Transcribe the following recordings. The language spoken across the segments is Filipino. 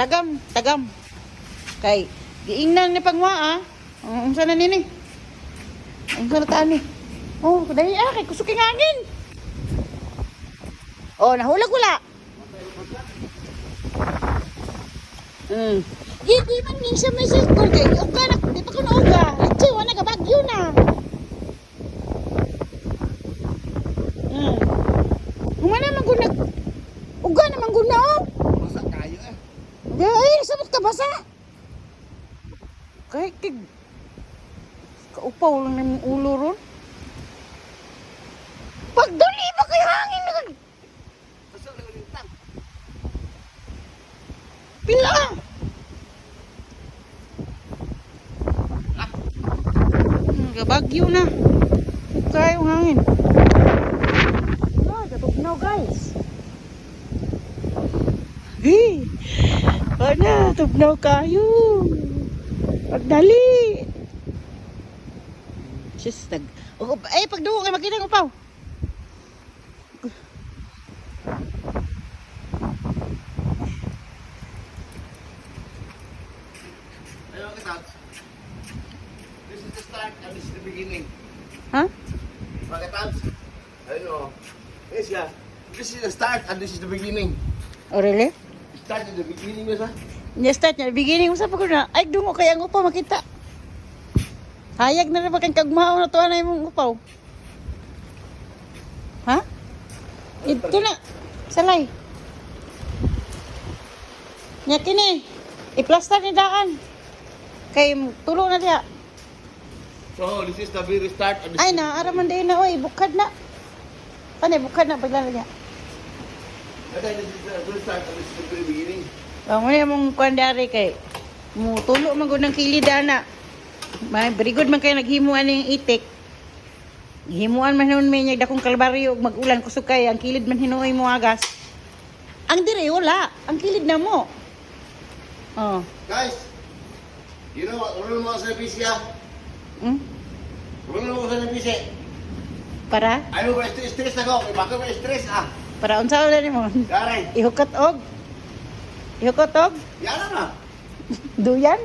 Tagam, tagam. Kay, giingnan ni pangwa ah. Ang unsa na nini? Unsa na taan ni? Oh, dali ah, kay kusok yung hangin. Oh, nahulag wala. Hmm. Di, di man ni siya may cellphone kay na uga. Lito, wala ka bagyo na. Hmm. Humana man guna. Uga naman guna oh. Masa kayo eh. Di, ay, sabot ka basa. Kahit kig... Kaupaw lang yung ulo ron. Pagdali ba kayo hangin na tang. Pila! Hmm, Gabagyo na. Kaya yung hangin. Ah, katugnaw guys. Hey! Tugnaw kayo. Pagdali. Sis, nag... Oh, ay, pagduho kay makita ko pa. Ayun mga katats. This is the start and this is the beginning. Ha? Mga katats. Ayun o. Yes, yeah. This is the start and this is the beginning. Oh, really? Start and the beginning ba sa? Niya start niya, beginning sa pagod na, ay dungo kaya ang upaw makita. Hayag na rin ba kang kagmao na tuwa na yung upaw? Ha? Ito na, salay. Nya kini, i-plaster ni daan. Kay tulo na diya. So, this is the very start and this Ay na, araman din na, oy, bukad na. Panay, bukad na, pagla na diya. And then this is the very start and this beginning. Ang muna mong kwandari kay mo tulo man gud ng kilid ana. May very good man kay naghimuan ning itik. Himuan man nun may dakong kalbaryo ug magulan kusog kay ang kilid man hinuoy mo agas. Ang dire wala, ang kilid na mo. Oh. Guys, you know what? Wala mo sa PC ah. Hmm? Wala mo sa PC. Para Ano ba stress stress ako? Baka ba stress ah. para unsa wala nimo? Daray. Ihukot og. Ihukot og Yan na. duyan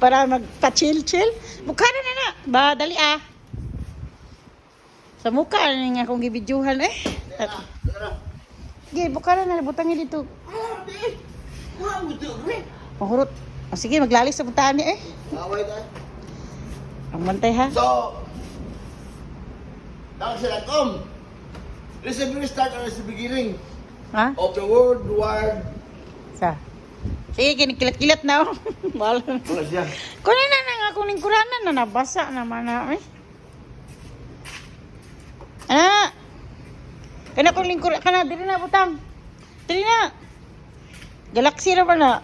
para magpa-chill-chill. Bukana na na. Ba dali ah. Sa mukha na nga akong gibidyuhan eh. Na. Yan na. Sige, na butangin dito. Ah. Mahurot. O sige, maglalis sa puntahan niya eh. Away tayo. Ang bantay ha. So, tawag sila kom. This is the start is the beginning Ha? of the world wide. Sa. Sige, kinikilat-kilat na oh. Wala. Wala siya. Kunin na nga akong lingkuranan na nabasa naman na eh. Ana. Kana akong lingkur kana diri na butang. Diri na. Galaxy na ba na?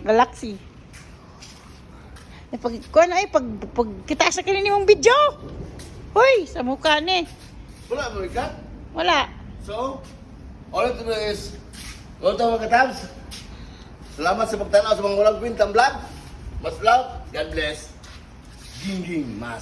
Galaxy. Eh, pag kuan ay pag, pag kita sa kanini mong video. Hoy, sa mukha ni. Wala mo ikat. Wala. So, all it is, go to mga katabs. Salamat sa pagtanaw sa mga walang kwintang vlog. Mas vlog, God bless. Ging ging mas.